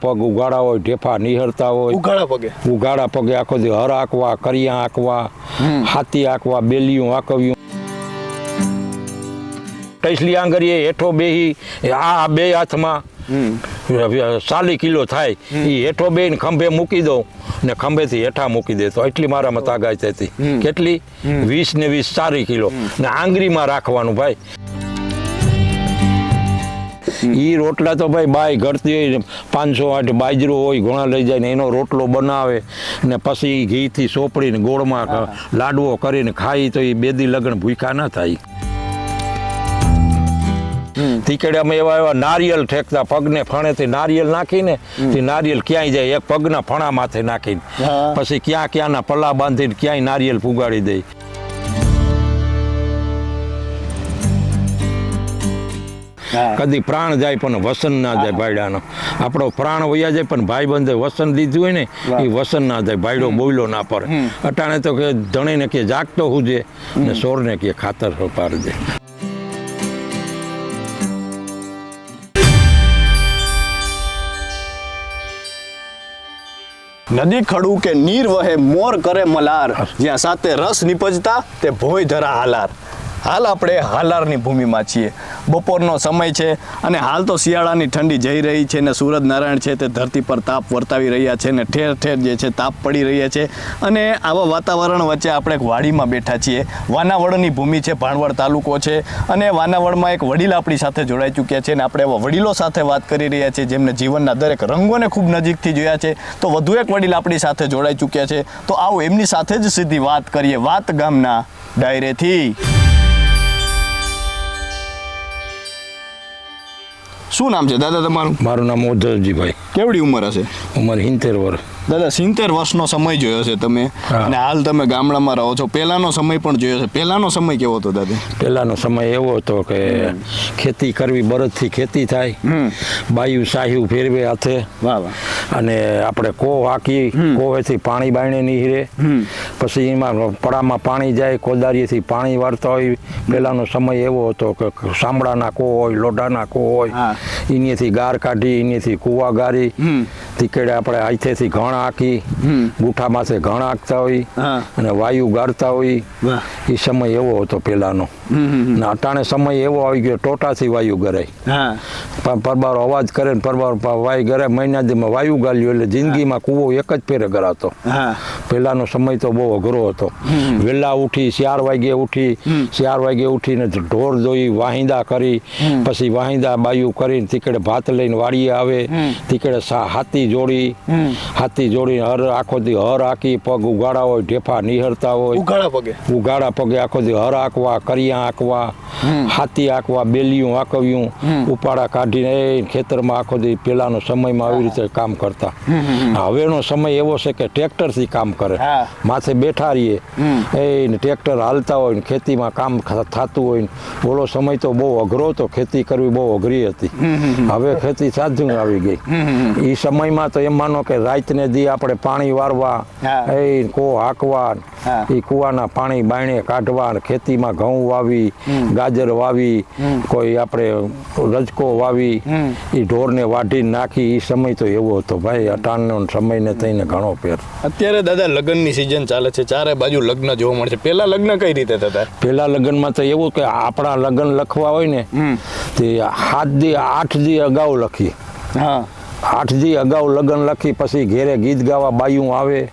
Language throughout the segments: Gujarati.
પગ ઉઘાડા હોય ઢેફા નિહળતા હોય. ઉઘાડા પગે? ઉઘાડા પગે આખો દી હર આંકવા કરિયા આંકવા હાથી આંકવા બેલિયું આંકવ્યું. ટૈસલી આંગરીએ હેઠો બેહી આ બે હાથમાં ચાલી કિલો થાય એ હેઠો બે ખંભે મૂકી દઉં ને ખંભેથી હેઠા મૂકી દેતો એટલી મારામાં તાગાત થતી. કેટલી? વીસ ને વીસ ચારી કિલો. ને આંગરીમાં રાખવાનું ભાઈ. ઈ રોટલા તો ભાઈ બાય હોય પાંચસો આઠ બાજરો હોય ઘોણા લઈ જાય ને એનો રોટલો બનાવે ને પછી ઘીથી સોપડીને ગોળમાં લાડવો કરીને ખાઈ તો એ બેદી લગ્ન ભૂખા ના થાય. તીકડિયામાં એવા એવા નારિયેલ ઠેકતા પગને ફણેથી નારિયેલ નાખીને તે નારિયેલ ક્યાંય જાય? એક પગના ફણા માથે નાખીને. પછી ક્યાં ક્યાંના પલ્લા બાંધીને ક્યાંય નારિયેલ પુગાડી દે. કદી પ્રાણ જાય પણ વસન ના જાય ભાઈડાનો આપણો પ્રાણ વયા જાય પણ ભાઈ બંધે વસન દીધું હોય ને એ વસન ના જાય ભાઈડો બોયલો ના પડે. અટાણે તો કે ધણીને કે જાગતો હુજે ને સોરને કે ખાતર પારજે નદી ખડું કે નીર વહે મોર કરે મલાર. જ્યાં સાથે રસ નિપજતા તે ભોય ધરા હાલાર. હાલ આપણે હાલારની ભૂમિમાં છીએ. બપોરનો સમય છે અને હાલ તો શિયાળાની ઠંડી જઈ રહી છે ને સૂરજ નારાયણ છે તે ધરતી પર તાપ વર્તાવી રહ્યા છે ને ઠેર ઠેર જે છે તાપ પડી રહ્યા છે અને આવા વાતાવરણ વચ્ચે આપણે એક વાડીમાં બેઠા છીએ. વાનાવડની ભૂમિ છે, ભાણવડ તાલુકો છે અને વાનાવડમાં એક વડીલ આપણી સાથે જોડાઈ ચૂક્યા છે અને આપણે એવા વડીલો સાથે વાત કરી રહ્યા છીએ જેમને જીવનના દરેક રંગોને ખૂબ નજીકથી જોયા છે. તો વધુ એક વડીલ આપણી સાથે જોડાઈ ચૂક્યા છે. તો આવો એમની સાથે જ સીધી વાત કરીએ. વાત ગામના ડાયરેથી. શું નામ છે? દાદા તમારું? મારું નામ ઓધરજીભાઈ કેવડી ઉંમર હશે? ઉંમર હિંતેર વર્ષ દાદા સિત્તેર વર્ષનો સમય જોયો છે તમે. અને હાલ તમે ગામડામાં રહો છો. પહેલાનો સમય પણ જોયો છે. પહેલાનો સમય કેવો હતો દાદા? પહેલાનો સમય એવો હતો કે ખેતી કરવી બળદથી ખેતી થાય. બાયુ સાહ્યું ફેરવે હાથે. અને આપણે કો હાકી કોવેથી પાણી બાયણે નીહરે પછી એમાં પડામાં પાણી જાય કોદારીએથી પાણી વાળતા હોય. પહેલાનો સમય એવો હતો કે શામળાના કો હોય લોઢાના કો હોય. એનેથી ગાર કાઢી એનેથી કૂવા ગારી. તીકેડે આપણે આઈથેથી ઘણ હમ. ગુઠા માથે ઘણ આંકતા હોય અને વાયુ ગાળતા હોય. એ સમય એવો હતો પહેલાનો ને અટાણે સમય એવો આવી ગયો ટોટાથી વાયુ ગરાય. પણ પરબારો અવાજ કરે ને પરબારો વાય મહિના દીમાં વાયુ ગાલ્યું એટલે જિંદગીમાં કૂવો એક જ ફેરે ગરાતો. પહેલાનો સમય તો બહુ અઘરો હતો. વહેલા ઉઠી ચાર વાગે ઉઠી ચાર વાગે ઉઠીને ઢોર ધોઈ વાહિંદા કરી પછી વાહિંદા બાયું કરીને તીકડે ભાત લઈને વાડીએ આવે તીકડે સા- હાથી જોડી હાથી જોડીને હર આખો દી હર હાકી પગ ઉગાડા હોય ઢેફા નિહરતા હોય. ઉગાડા પગે? ઉગાડા પગે આખો દી હર આંકવા કરિયા આંકવા હાથી આંકવા બેલિયું આંકવ્યું ઉપાડા કાઢીને ખેતરમાં આખો દી પેલાનો સમયમાં આવી રીતે કામ કરતા. હવેનો સમય એવો છે કે ટ્રેક્ટરથી કામ કરે. માથે બેઠા રહીએ. એ ટ્રેક્ટર હાલતા હોય ને ખેતીમાં કામ થતું હોય ને ઓલો સમય તો બહુ અઘરો હતો. ખેતી કરવી બહુ અઘરી હતી. હવે ખેતી સાધું આવી ગઈ. એ સમયમાં તો એમ માનો કે રાતને દી આપણે પાણી વારવા એ કો હાંકવા. એ કૂવાના પાણી બાયણે કાઢવા ખેતીમાં ઘઉં વાવી ગાજર વાવી કોઈ આપણે રજકો વાવી એ ઢોરને વાઢી નાખી એ સમય તો એવો હતો ભાઈ અટાણનો સમયને થઈને ઘણો ફેર. અત્યારે દાદા લગ્નની સિઝન ચાલે છે ચારે બાજુ લગ્ન જોવા મળે છે. પહેલા લગ્ન કઈ રીતે થતા પેલા લગ્નમાં તો એવું કે આપણા લગ્ન લખવા હોય ને તે સાત દી આઠ દી અગાઉ લખી. હા. આઠ દી અગાઉ લગ્ન લખી પછી ઘેરે ગીત ગાવા બાયું આવે.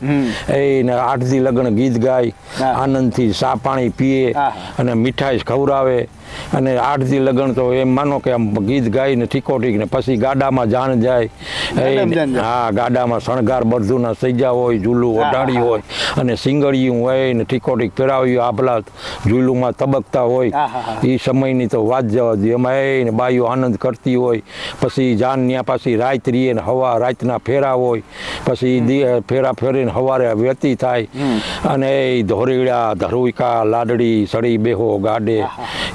એ ને આઠ દી લગ્ન ગીત ગાય. આનંદથી સા પાણી પીએ અને મીઠાઈ ખવડાવે. અને આઠ દી લગ્ન તો એમ માનો કે આમ ગીત ગાઈને ઠીકો ઠીક ને પછી ગાડામાં જાણ જાય. હા ગાડામાં શણગાર બધુંના સૈજા હોય ઝૂલું ઓઢાડી હોય અને સિંગડિયું હોય ને ઠીકો ઠીક ફેરાવ્યું આભલા ઝૂલુમાં તબકતા હોય. એ સમયની તો વાત જવા દે એમાં એ ને બાઈઓ આનંદ કરતી હોય. પછી જાન ત્યાં પાછી રાત રીએ ને હવા રાતના ફેરા હોય. પછી ફેરા ફેરીને હવારે વ્યતી થાય. અને એ ધોરીડા ધરુઈકા લાડડી સળી બેહો ગાડે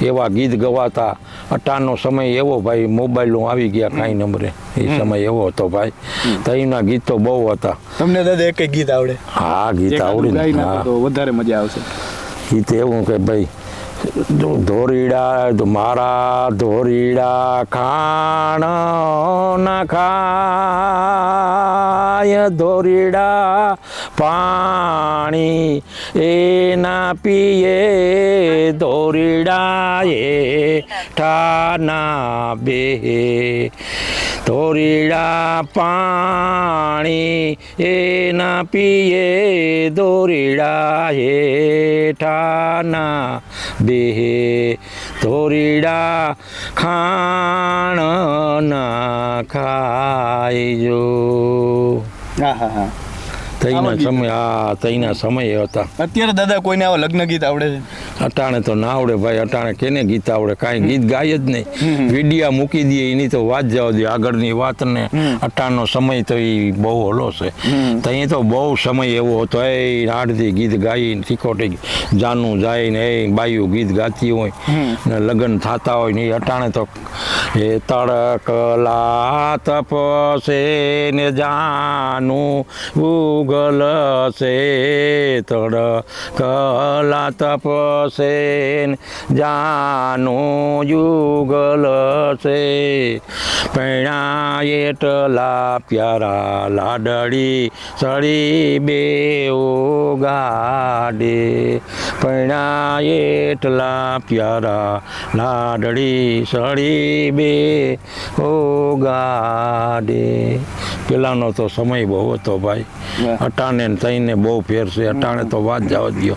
એવા ગીત ગવાતા અટાણનો સમય એવો ભાઈ મોબાઈલો આવી ગયા કાંઈ નંબરે. એ સમય એવો હતો ભાઈ. તઈના તો બહુ હતા. તમને દાદા એક ગીત આવડે? હા ગીત આવડી તો વધારે મજા આવશે. ગીત એવું કે ભાઈ ધોરીડા મારા ધોરીડા ખાણ ના ખાય. ધોરીડા પાણી એ ના પીએ. ધોરીડા એ ઠાના બે. ધોરીડા પાણી એ ના પીએ દોરીડા હેઠાના બેહે ધોરીડા ખાણ ના ખાઈજો. હા હા હા તઈના સમય હા તઈના સમય હતા. અત્યારે દાદા કોઈને આવા લગ્ન ગીત આવડે છે? અટાણે તો ના આવડે ભાઈ અટાણે કેને ગીત આવડે? કાંઈ ગીત ગાય જ નહીં. વિડિયા મૂકી દઈએ એની તો વાત જવા દે આગળની વાત ને અટાણનો સમય તો એ બહુ હલો છે. ત્યાં તો બહુ સમય એવો હતો. એ આડથી ગીત ગાઈ શીખોટી જાનું જાય ને એ બાયું ગીત ગાતી હોય ને લગ્ન થતા હોય ને એ અટાણે તો એ તડકલા તપસે ને જાનું ઉગલ છે, તડકલા તપસે ને જાનું યુગલ છે. પૈણા એટલા પ્યારા લાડડી સળી બે ગાડે. પૈણા એટલા પ્યારા લાડડી સળી બે ઓ ગાડે. પેલાનો તો સમય બહુ હતો ભાઈ. અટાણે થઈને બહુ ફેર છે. અટાણે તો વાત જવા દો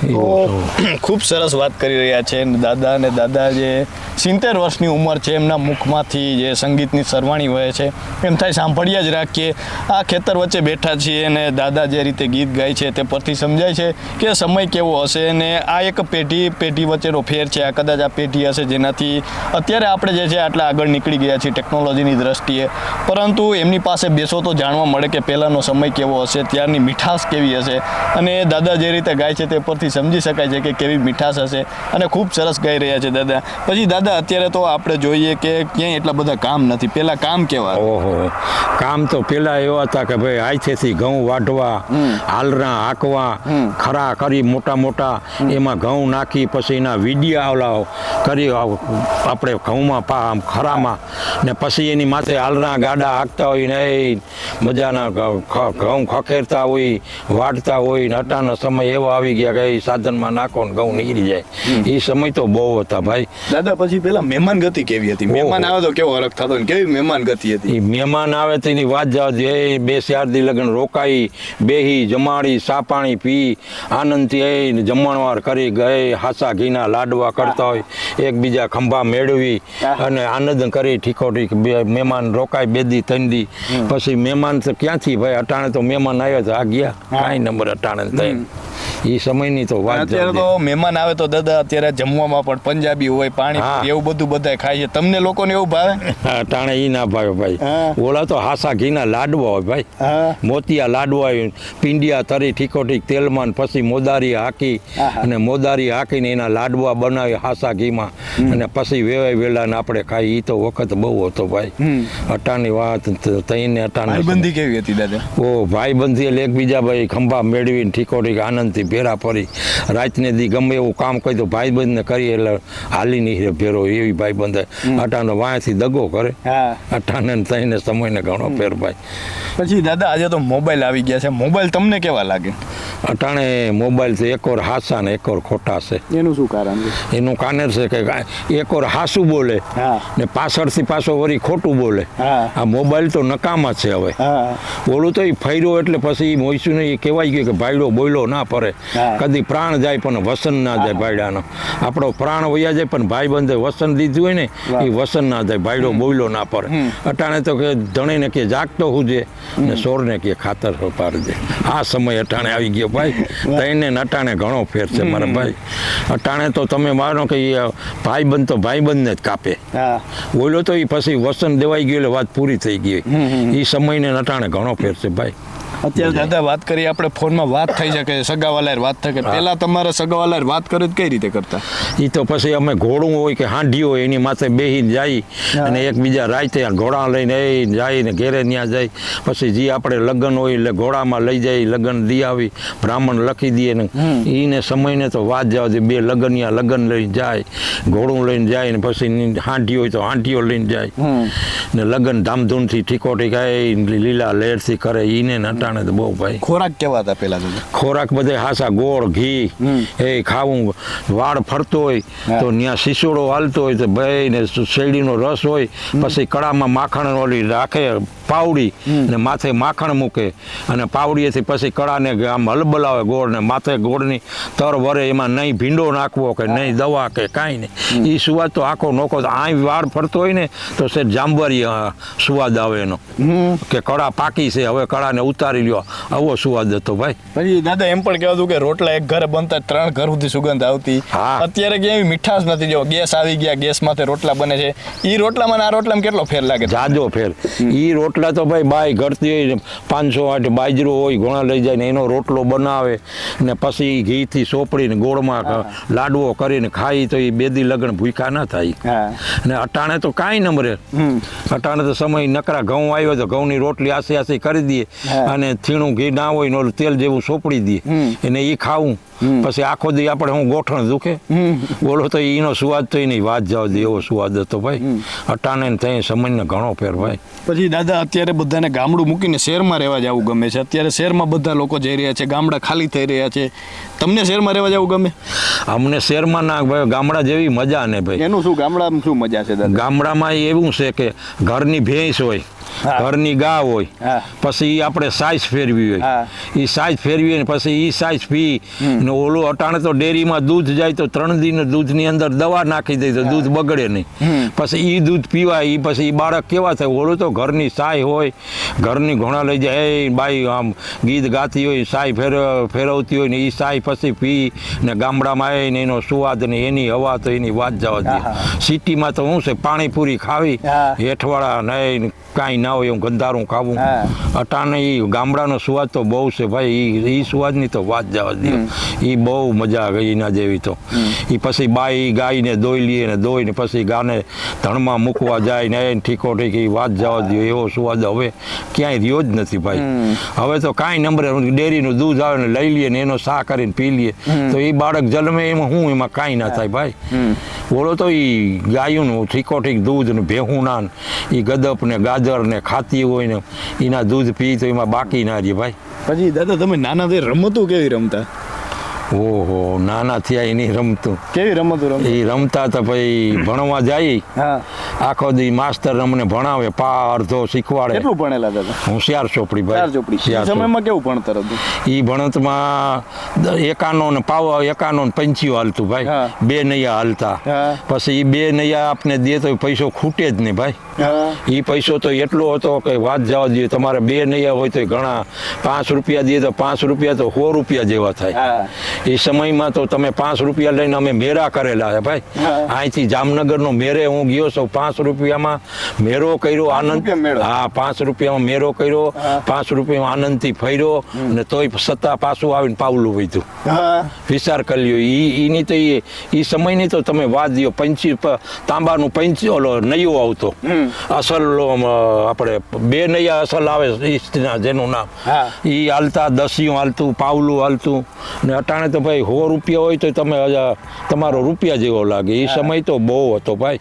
તો ખૂબ સરસ વાત કરી રહ્યા છે અને દાદા અને દાદા જે સિત્તેર વર્ષની ઉંમર છે એમના મુખમાંથી જે સંગીતની સરવાણી વહે છે એમ થાય સાંભળ્યા જ રાખીએ. આ ખેતર વચ્ચે બેઠા છીએ અને દાદા જે રીતે ગીત ગાય છે તે પરથી સમજાય છે કે સમય કેવો હશે અને આ એક પેઢી પેઢી વચ્ચેનો ફેર છે. આ કદાચ આ પેઢી હશે જેનાથી અત્યારે આપણે જે છે આટલા આગળ નીકળી ગયા છીએ ટેકનોલોજીની દ્રષ્ટિએ. પરંતુ એમની પાસે બેસો તો જાણવા મળે કે પહેલાંનો સમય કેવો હશે ત્યારની મીઠાશ કેવી હશે. અને દાદા જે રીતે ગાય છે તે પરથી સમજી શકાય છે કે કેવી મીઠાશ હશે. અને ખૂબ સરસ ગાઈ રહ્યા છે દાદા. પછી દાદા અત્યારે તો આપણે જોઈએ કે ક્યાંય એટલા બધા કામ નથી. પેલા કામ કેવા ઓહો. કામ તો પેલા એવા હતા કે ભાઈ આયથેથી ઘઉં વાઢવા હાલરા હાંકવા ખરા કરી મોટા મોટા એમાં ઘઉં નાખી પછી એના વીડિયા ઓલા કરી આપણે ઘઉંમાં પા ખરામાં ને પછી એની માથે હાલરા ગાડા હાંકતા હોય ને એ મજાના ઘઉં ખખેરતા હોય વાઢતા હોય ને અટાનો સમય એવો આવી ગયા કે એ સાધનમાં નાખો ને ઘઉં નીકળી જાય. એ સમય તો બહુ હતા ભાઈ. દાદા પછી પેલા મહેમાન ગતિ કેવી હતી? મહેમાન આવે તો કેવો હરખ થતો કેવી મહેમાન ગતિ હતી? મહેમાન આવે તો એની વાત જવા દે બે ચાર દી લગ્ન રોકાઈ બેહી જમાડી સા પાણી પી આનંદથી એ જમણવાર કરી ગઈ હાસા ઘીના લાડવા કરતા હોય એકબીજા ખંભા મેળવી અને આનંદ કરી ઠીકો ઠીક મહેમાન રોકાય બે દી ત્રણ દી. પછી મહેમાન તો ક્યાંથી ભાઈ? અટાણે તો મહેમાન આવ્યા તો આ ગયા. કાંઈ નંબર અટાણે થઈ એ સમયની તો વાત અત્યારે તો મહેમાન આવે તો દાદા અત્યારે જમવામાં પણ પંજાબી હોય પાણી એવું બધું બધા ખાય છે. તમને લોકોને એવું ભાવે? ટાણે એ ના ભાવે ભાઈ. ઓલા તો હાસા ઘીના લાડવા હોય ભાઈ. મોતિયા લાડવા હોય પીંડિયા તરી ઠીકો ઠીક તેલમાં પછી મોદારી હાકી અને મોદારી હાકીને એના લાડવા બનાવી હાસા ઘીમાં. અને પછી વેવાય વેલાને આપણે ખાઈ એ તો વખત બહુ હતો ભાઈ. અટાની વાત તઈને અટાની ભાઈબંધી કેવી હતી દાદા? ઓ ભાઈ બંધી એટલે એકબીજા ભાઈ ખંભા મેળવીને ઠીકો ઠીક આનંદથી ભેરા ફરી રાતને દી ગમે એવું કામ કરી તો ભાઈ બંધને કરી એટલે હાલી નહીં ભેરો એવી ભાઈ બંધ અટાનો વાંયથી દગો કરે. અટાને ને તઈને સમયને ઘણો ફેર ભાઈ પછી દાદા આજે તો મોબાઈલ આવી ગયા છે. મોબાઈલ તમને કેવા લાગે? અટાણે મોબાઈલ તો એક ઓર હાસા ને એક ઓર ખોટા છે. એનું શું કારણ છે? એનું કાનેર છે કે એક ઓર હાસું બોલે ને ને પાછળથી પાછો વળી ખોટું બોલે. આ મોબાઈલ તો નકામા છે હવે. ઓલું તો એ ફર્યો એટલે પછી મોઈશું ને એ કહેવાય ગયું કે ભાઈડો બોયલો ના ફરે. કદી પ્રાણ જાય પણ વસન ના જાય ભાઈડાનો આપણો પ્રાણ વયા જાય પણ ભાઈ બંધે વસન દીધું હોય ને. એ વસન ના જાય ભાઈડો બોયલો ના પડે. અટાણે તો કે ધણીને કે જાગતો હુજે ને સોરને કે ખાતર પાડજે આ સમય અટાણે આવી ગયો ભાઈ. તઈને ને અટાણે ઘણો ફેર છે મારા ભાઈ. અટાણે તો તમે માનો કે ભાઈ બંધ તો ભાઈ બંધને જ કાપે. હા. તો એ પછી વસન દેવાઈ ગયો એટલે વાત પૂરી થઈ ગઈ. એ સમયને અટાણે ઘણો ફેર છે ભાઈ. અત્યારે દાદા વાત કરીએ આપણે ફોનમાં વાત થઈ શકે સગાવાલાર વાત થઈ પહેલા તમારે સગાવાલાર વાત કરી કઈ રીતે કરતા? એ તો પછી અમે ઘોડું હોય કે હાંડી હોય એની માથે બેહીને જાય અને એકબીજા રાતે ઘોડા લઈને એ જાય ને ઘેરે ત્યાં જાય. પછી જે આપણે લગ્ન હોય એટલે ઘોડામાં લઈ જાય લગ્ન દી આવી બ્રાહ્મણ લખી દઈએ ને એને સમયને તો વાત જવા દે બે લગ્નિયા લગ્ન લઈને જાય ઘોડું લઈને જાય ને પછી ની હોય તો હાંડીઓ લઈને જાય. ને લગ્ન ધામધૂમથી ઠીકો ઠીકાય લીલા લહેરથી કરે એને નટાણે તો બહુ ભાઈ. ખોરાક કેવા હતા પહેલા ખોરાક બધે હાસા ગોળ ઘી એ ખાવું વાળ ફરતો હોય તો ત્યાં શિસોડો હાલતો હોય તો ભાઈ ને શેરડીનો રસ હોય પછી કડામાં માખણ ઓલી રાખે પાવડી ને માથે માખણ મૂકે અને પાવડીએથી પછી કળાને આમ હલબલાવે ગોળ ને માથે ગોળની તર વરે એમાં નહીં ભીંડો નાખવો કે નહીં દવા કે કાંઈ નહીં. એ સુવાદ તો આખો નોખો આય વાળ ફરતો હોય ને તો સે જાંબરી સુવાદ આવે એનો કે કળા પાકી છે હવે કળાને ઉતારી લ્યો. આવો સુવાદ હતો ભાઈ? પછી દાદા એમ પણ કહેવાતું કે રોટલા એક ઘરે બનતા ત્રણ ઘર સુધી સુગંધ આવતી. અત્યારે એવી મીઠાશ નથી. જો ગેસ આવી ગયા ગેસમાંથી રોટલા બને છે. એ રોટલામાં ને આ રોટલામાં કેટલો ફેર લાગે? જાજો ફેર. એ રોટલા તો ભાઈ બાય હોય પાંચસો આઠ બાજરો હોય ઘોણા લઈ જાય ને એનો રોટલો બનાવે. ને પછી ઘીથી સોપડીને ગોળમાં લાડવો કરીને ખાઈ તો એ બેદી લગ્ન ભૂખા ના થાય. ને અટાણે તો કાંઈ ન મરે. અટાણે તો સમય નકરા ઘઉં આવ્યો તો ઘઉંની રોટલી આસી આસી કરી દઈએ. હા. અને થીણું ઘી ના હોય ને ઓલું તેલ જેવું સોપડી દે. એને એ ખાવું પછી આખો દી આપણે હું ગોઠણ દુખે. બોલો તો એનો સ્વાદ તો એની વાત જાવ દે એવો સ્વાદ હતો ભાઈ. અટાણે ત્યાં સમયને ઘણો ફેર ભાઈ. પછી દાદા અત્યારે બધાને ગામડું મૂકીને શહેરમાં રહેવા જવું ગમે છે. અત્યારે શહેરમાં બધા લોકો જઈ રહ્યા છે ગામડા ખાલી થઈ રહ્યા છે. તમને શહેરમાં રહેવા જવું ગમે? અમને શહેરમાં ના ભાઈ ગામડા જેવી મજા ને ભાઈ. એનું શું ગામડામાં શું મજા છે દાદા? ગામડામાં એવું છે કે ઘરની ભેંસ હોય. ઘરની ગા હોય પછી ઈ આપણે સાઈઝ ફેરવી હોય. એ સાઈઝ ફેરવી પછી એ સાઈઝ પી ને ઓલું અટાણે તો ડેરીમાં દૂધ જાય તો ત્રણ દિન દૂધની અંદર દવા નાખી દે તો દૂધ બગડે નહીં. પછી એ દૂધ પીવાય એ પછી બાળક કેવા થાય? ઓલું તો ઘરની સાય હોય ઘરની ઘોણા લઈ જાય એ બાઈ આમ ગીત ગાતી હોય સાય ફેર ફેરવતી હોય ને એ સાય પછી પી ને ગામડામાં આવીને એનો સુવાદ ને એની હવા તો એની વાત જવા દે. સિટીમાં તો શું છે પાણીપુરી ખાવી. હેઠવાળા નહીં કાંઈ ના હોય એવું ગંધારું ખાવું. અટાણે એ ગામડાનો સ્વાદ તો બહુ છે ભાઈ ઈ ઈ સ્વાદની તો વાત જવા દે. ઈ બહુ મજા આવે એના જેવી તો. એ પછી બાઈ ગાયને દોઈ લઈએ ને દોઈને પછી ગાને ધણમાં મૂકવા જાય ને એને ઠીકો ઠીક વાત જવા દો એવો સુવાદ હવે ક્યાંય રહ્યો જ નથી ભાઈ. હવે તો કાંઈ નંબરે ડેરીનું દૂધ આવે ને લઈ લઈએ ને એનો સા કરીને પી લઈએ તો એ બાળક જન્મે એમાં હું એમાં કાંઈ ના થાય ભાઈ. બોલો તો એ ગાયુંનું ઠીકો ઠીક દૂધ ને ભેહું ના ને ગદપ ને ગાજર ને ખાતી હોય ને એના દૂધ પી તો એમાં બાકી ના રહે ભાઈ. પછી દાદા તમે નાના તે રમતું કેવી રમતા? ઓહો નાના થયા એની રમતું. કેવી રમતું એ રમતા તો ભાઈ ભણવા જાય. આખો દી માસ્તર અમને ભણાવે પા અડધો શીખવાડે. કેટલું ભણેલા દાદા હોશિયાર ચોપડી ચાર ભાઈ ચોપડી એ હોશિયાર ચોપડી. સમયમાં કેવું ભણતર હતું? ઈ ભણતમાં એકાનો ને પાવ એકાનો ને પંચીઓ હાલતું ભાઈ. બે નૈયા હાલતા. પછી એ બે નૈયા આપને દે તો પૈસો ખૂટે જ નહીં ભાઈ. હા એ પૈસો તો એટલો હતો કે વાત જવા દઈએ તમારે બે નૈયા હોય તો ઘણા પાંચ રૂપિયા દઈએ તો પાંચ રૂપિયા તો સો રૂપિયા જેવા થાય. એ સમયમાં તો તમે પાંચ રૂપિયા લઈને અમે મેરા કરેલા છે ભાઈ. અહીંથી જામનગરનો મેરે હું ગયો છું પાંચ રૂપિયામાં મેરો કર્યો આનંદ હા પાંચ રૂપિયામાં મેરો કર્યો પાંચ રૂપિયામાં આનંદથી ફર્યો ને તોય સત્તા પાછું આવીને પાવલું વધ્યું. વિચાર કરી લ્યો ઈ ઈની તો એ સમયની તો તમે વાત દો પંચી તાંબાનું પંચી ઓલો નૈયો આવતો. અસલ આપણે બે નૈયા અસલ આવે જેનું નામ. એ હાલતા દસિયું હાલતું પાવલું હાલતું. ને અટાણે તો ભાઈ સો રૂપિયા હોય તો તમે તમારો રૂપિયા જેવો લાગે. એ સમય તો બહુ હતો ભાઈ.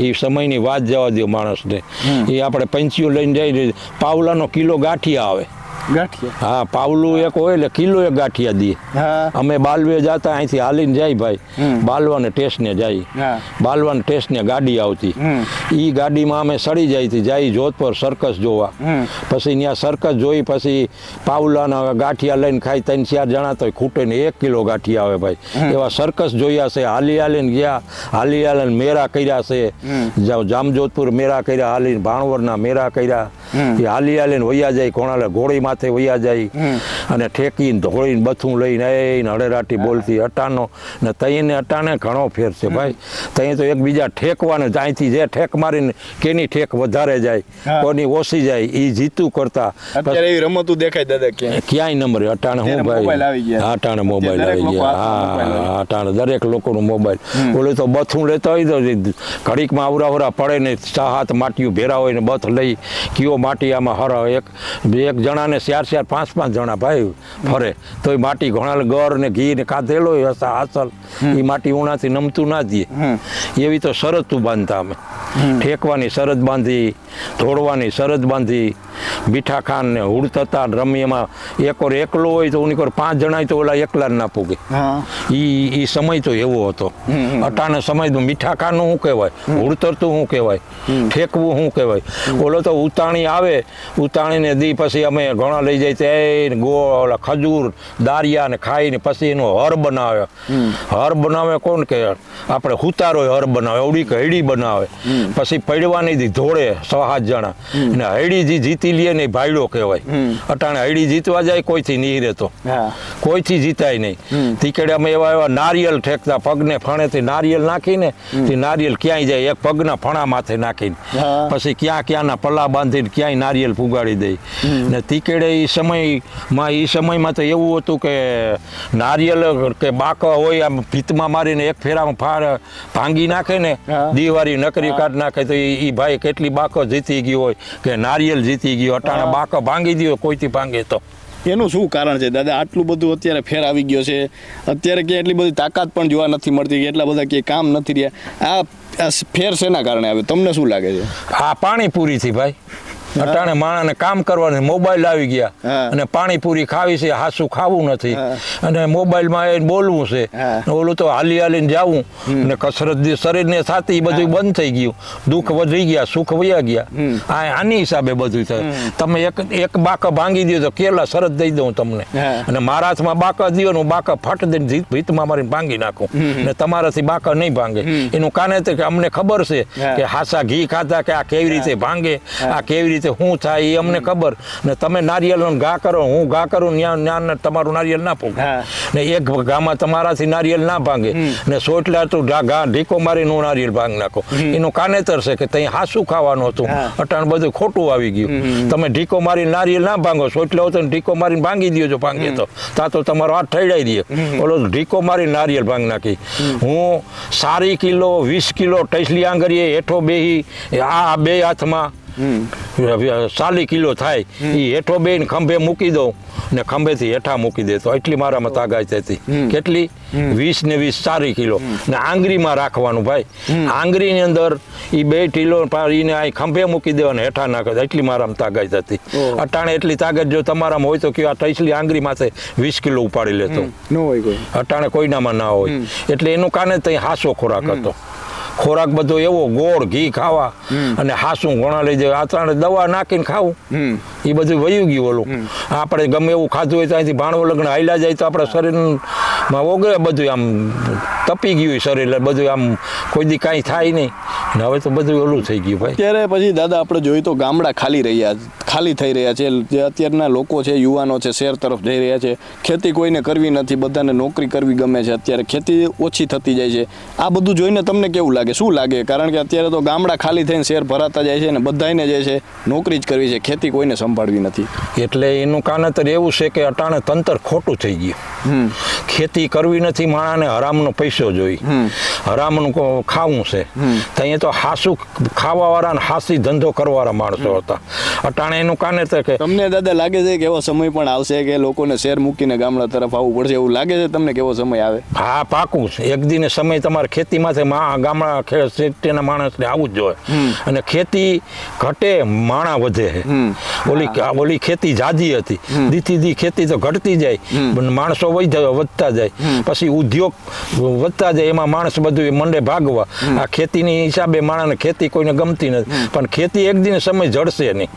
એ સમયની વાત જવા દો માણસને. એ આપણે પંચીઓ લઈને જઈને પાવલાનો કિલો ગાંઠિયા આવે. ગાંઠિયા? હા પાવલું એક હોય એટલે કિલો એક ગાંઠિયા દે અમે બાલવે જતા અહીંથી હાલીને જાય ભાઈ. બાલવાને ટેસ્ટને જાય. બાલવાને ટેસ્ટને ગાડી આવતી. એ ગાડીમાં અમે સડી જાય હતી જાય જોધપુર સર્કસ જોવા. પછી ત્યાં સર્કસ જોઈ પછી પાવલાના ગાંઠિયા લઈને ખાઈ ત્રણ ચાર જણા તો ખૂટે ને એક કિલો ગાંઠિયા આવે ભાઈ. એવા સર્કસ જોયા છે હાલી હાલીને ગયા. હાલી હાલીને મેરા કર્યા છે. જામજોધપુર મેરા કર્યા હાલીને ભાણવરના મેરા કર્યા. એ હાલી હાલીને વૈયા જાય કોણાલે ઘોડી માથે વૈયા જાય. અને ઠેકીને ધોળીને બથું લઈને આવીને હળેરાટી બોલતી અટાનો ને તઈને અટાણે ઘણો ફેર છે ભાઈ. તઈ તો એકબીજા ઠેકવાને અહીંથી જે ઠેક મારીને કેની ઠેક વધારે જાય કોની ઓછી જાય એ જીતું કરતા. અત્યારે એવી રમતું દેખાય દાદા ક્યાંય. ક્યાંય નંબર અટાણે હું ભાઈ. અટાણે મોબાઈલ આવી ગયા. હા અટાણે દરેક લોકોનું મોબાઈલ બોલે તો બથું લેતા હોય તો ઘડીકમાં આવરા આવરા પડે ને સા હાથ માટીયું ભેરા હોય ને બથ લઈ કયો માટી આમાં હર એક એક જણાને ચાર ચાર પાંચ પાંચ જણા ભાઈ ફરે. તો એ માટી ઘણા ગર ને ઘી ને કાધેલો હસા હાસલ. એ માટી ઉણાથી નમતું ના દે. એવી તો શરતું બાંધતા અમે. ઠેકવાની શરત બાંધી ધોળવાની શરત બાંધી મીઠા ખાન ને હુડતતા રમીમાં એકor એકલો હોય તો ઉની પાંચ જણા તો ઓલા એકલા ના પૂગે. ઈ ઈ સમય તો એવો હતો. અટાણે સમય તો મીઠા ખાનું શું કહેવાય? હુડતરતું શું કહેવાય? ઠેકવું શું કહેવાય? ઓલો તો ઉતાણી આવે ઉતાણીને દી પછી અમે ઘણા લઈ જાય તે ગોળ ઓલા ખજૂર દારિયા ને ખાઈને પછી એનો હર બનાવે. હર બનાવે કોણ કે? આપણે હુતારો હર બનાવે અવડી હૈડી બનાવે. પછી પડવાની દી ધોળે સો સાત જણા. અને હૈડી જે જીતી લે નહીં ભાઈડો કહેવાય. અટાણે હૈડી જીતવા જાય કોઈથી નહીં રહેતો. કોઈથી જીતાય નહીં. તીકડે અમે એવા એવા નારિયેલ ઠેકતા પગને ફણેથી નારિયેલ નાખીને તે નારિયેલ ક્યાંય જાય એક પગના ફણા માથે નાખીને. પછી ક્યાં ક્યાંના પલ્લા બાંધીને ક્યાંય નારિયેલ ફુગાડી દે. ને તીકેડે એ સમયમાં એ સમયમાં તો એવું હતું કે નારિયેલ કે બાકા હોય આમ ભીતમાં મારીને એક ફેરામાં ફાર ભાંગી નાખે ને દિવાળી નકરી કાઢ નાખે તો એ ભાઈ કેટલી બાકો જીતી ગયો હોય કે નારિયેલ જીતી ગયો અટાણે. બાકો ભાંગી દો કોઈથી ભાંગે તો? એનું શું કારણ છે? દાદા આટલું બધું અત્યારે ફેર આવી ગયો છે. અત્યારે કે એટલી બધી તાકાત પણ જોવા નથી મળતી કે એટલા બધા કે કામ નથી રહ્યા. આ આ ફેર શેના કારણે આવે તમને શું લાગે છે? આ પાણીપુરીથી ભાઈ. અટાણે માણાને કામ કરવાનું. મોબાઈલ આવી ગયા. અને પાણીપુરી ખાવી છે હાસુ ખાવું નથી. અને મોબાઈલમાં એ બોલવું છે. ઓલું તો હાલી હાલીને જવું. અને કસરત શરીરને થતી બધું બંધ થઈ ગયું. દુઃખ વધી ગયા સુખ વયા ગયા. આ આની હિસાબે બધું થાય. તમે એક એક બાકા ભાંગી દો તો કેલા શરત દઈ દઉં તમને. અને મારા હાથમાં બાકા દો ને હું બાકા ફટ દઈને ભીત- ભીતમાં મારીને ભાંગી નાખું. ને તમારાથી બાકા નહીં ભાંગે. એનું કાને અમને ખબર છે કે હાસા ઘી ખાધા કે આ કેવી રીતે ભાંગે આ કેવી રીતે શું થાય એ અમને ખબર. ને તમે નારિયેલનો ઘા કરો હું ઘા કરું ત્યાં ત્યાં તમારું નારિયેલ ના પોગે. ને એક ગામાં તમારાથી નારિયેલ ના ભાંગે. ને સોટલા તો ઘા ઢીકો મારીને હું નારિયેલ ભાંગ નાખો. એનું કાનેતર છે કે ત્યાં હાસું ખાવાનું હતું. અટાણ બધું ખોટું આવી ગયું. તમે ઢીકો મારીને નારિયેલ ના ભાંગો સોટલા હોય તો ઢીકો મારીને ભાંગી દો જો ભાંગે તો. તા તો તમારો હાથ ઠડાઈ દે. ઓલો ઢીકો મારી નારિયેળ ભાંગ નાખી. હું સારી કિલો વીસ કિલો ટૈસલી આંગળીએ હેઠો બેહી આ બે હાથમાં સાલી કિલો થાય. એ હેઠો બેન ખંભે મૂકી દઉં ને ખંભેથી હેઠા મૂકી દેતો એટલી મારામાં તાગાત હતી. કેટલી? વીસ ને વીસ ચારી કિલો. ને આંગળીમાં રાખવાનું ભાઈ. આંગળીની અંદર એ બે કિલો એને આ ખંભે મૂકી દેવાને હેઠા નાખે એટલી મારામાં તાગાત હતી. અટાણે એટલી તાગત જો તમારામાં હોય તો કે આ ટૈસલી આંગળી માથે વીસ કિલો ઉપાડી લેતો. અટાણે કોઈનામાં ના હોય. એટલે એનું કારણે ત્યાં હાસો ખોરાક હતો. ખોરાક બધો એવો ગોળ ઘી ખાવા અને હાસું ઘણા લઈ જાય. આતાણે દવા નાખીને ખાવું. એ બધું વયું ગયું ઓલું. આપણે ગમે એવું ખાધું હોય તો અહીંથી ભાણવો લગ્ન હાલ્યા જાય તો આપણા શરીરમાં ઓગળે બધું આમ તપી ગયું શરીર એટલે બધું આમ કોઈ દી કાંઈ થાય નહીં. હવે તો બધું ઓલું થઈ ગયું ભાઈ. અત્યારે પછી દાદા આપણે જોઈએ તો ગામડા ખાલી રહ્યા ખાલી થઈ રહ્યા છે. જે અત્યારના લોકો છે યુવાનો છે શહેર તરફ જઈ રહ્યા છે. ખેતી કોઈને કરવી નથી બધાને નોકરી કરવી ગમે છે. અત્યારે ખેતી ઓછી થતી જાય છે. આ બધું જોઈને તમને કેવું લાગે? શું લાગે? કારણ કે અત્યારે તો ગામડા ખાલી થઈને શહેર ભરાતા જાય છે ને બધાને જે છે નોકરી જ કરવી છે. ખેતી કોઈને સંભાળવી નથી. એટલે એનું કાનતર એવું છે કે અટાણે તંત્ર ખોટું થઈ ગયું. હમ. ખેતી કરવી નથી માણાને હરામનો પૈસો જોઈ. હરામનું ખાવું છે. ત્યાં તો હાસુ ખાવાવાળા ને હાસી ધંધો કરવાવાળા માણસો હતા. અટાણે એનું કાનેતર કે તમને દાદા લાગે છે કે એવો સમય પણ આવશે કે લોકોને શેર મૂકીને ગામડા તરફ આવવું પડશે એવું લાગે છે? તમને કેવો સમય આવે? હા પાકું છે. એક દિને સમય તમારે ખેતીમાંથી મા ગામડા સિટીના માણસને આવવું જ જોઈએ. અને ખેતી ઘટે માણા વધે ઓલી ઓલી ખેતી જાજી હતી. દીથી દી ખેતી તો ઘટતી જાય. પણ માણસો વધ- વધતા જાય. પછી ઉદ્યોગ વધતા જાય. એમાં માણસ બધું મંડે ભાગવા. આ ખેતીની હિસાબે માણસને ખેતી કોઈને ગમતી નથી. પણ ખેતી એક દિન સમય જડશે નહીં.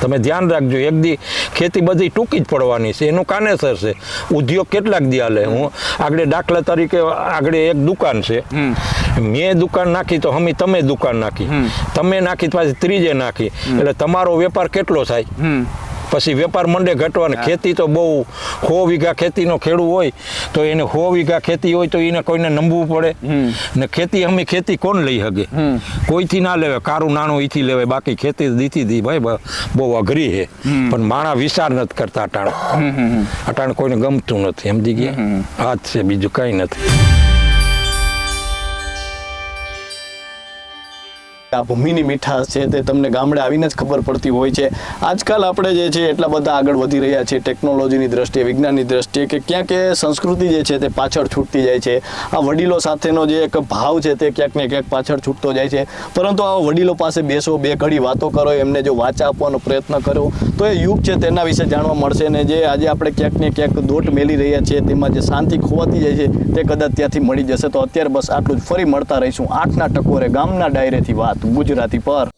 તમે ધ્યાન રાખજો એક દી ખેતી બધી ટૂંકી જ પડવાની છે એનું કાનેસર છે? ઉદ્યોગ કેટલાક દી હાલે? હું આગળ દાખલા તરીકે આગળ એક દુકાન છે. મેં દુકાન નાખી તો હમી તમે દુકાન નાખી. તમે નાખી તો પાછી ત્રીજે નાખી. એટલે તમારો વેપાર કેટલો થાય? પછી વેપાર મંડે ઘટવાને ખેતી તો બહુ સો વીઘા ખેતીનો ખેડૂ હોય તો એને સો વીઘા ખેતી હોય તો એને કોઈને નમવું પડે. ને ખેતી અમે ખેતી કોણ લઈ શકે કોઈથી ના લેવે કારું નાણું ઈથી લેવાય બાકી ખેતી દીધી દી ભાઈ બહુ અઘરી છે પણ માણા વિચાર નથી કરતા અટાણ. અટાણ કોઈને ગમતું નથી સમજી ગયા? જ છે બીજું કઈ નથી. આ ભૂમિની મીઠાશ છે તે તમને ગામડે આવીને જ ખબર પડતી હોય છે. આજકાલ આપણે જે છે એટલા બધા આગળ વધી રહ્યા છે ટેકનોલોજીની દ્રષ્ટિએ, વિજ્ઞાનની દ્રષ્ટિએ કે ક્યાંક એ સંસ્કૃતિ જે છે તે પાછળ છૂટતી જાય છે. આ વડીલો સાથેનો જે એક ભાવ છે તે ક્યાંક ને ક્યાંક પાછળ છૂટતો જાય છે. પરંતુ આ વડીલો પાસે બેસો, બે ઘડી વાતો કરો, એમને જો વાચા આપવાનો પ્રયત્ન કરો, તો એ યુગ છે તેના વિશે જાણવા મળશે ને જે આજે આપણે ક્યાંક ને ક્યાંક દોટ મેલી રહ્યા છીએ, તેમાં જે શાંતિ ખોવાતી જાય છે તે કદાચ ત્યાંથી મળી જશે. તો અત્યારે બસ આટલું જ. ફરી મળતા રહીશું આઠના ટકોરે ગામના ડાયરેથી વાત. ગુજરાતી પર.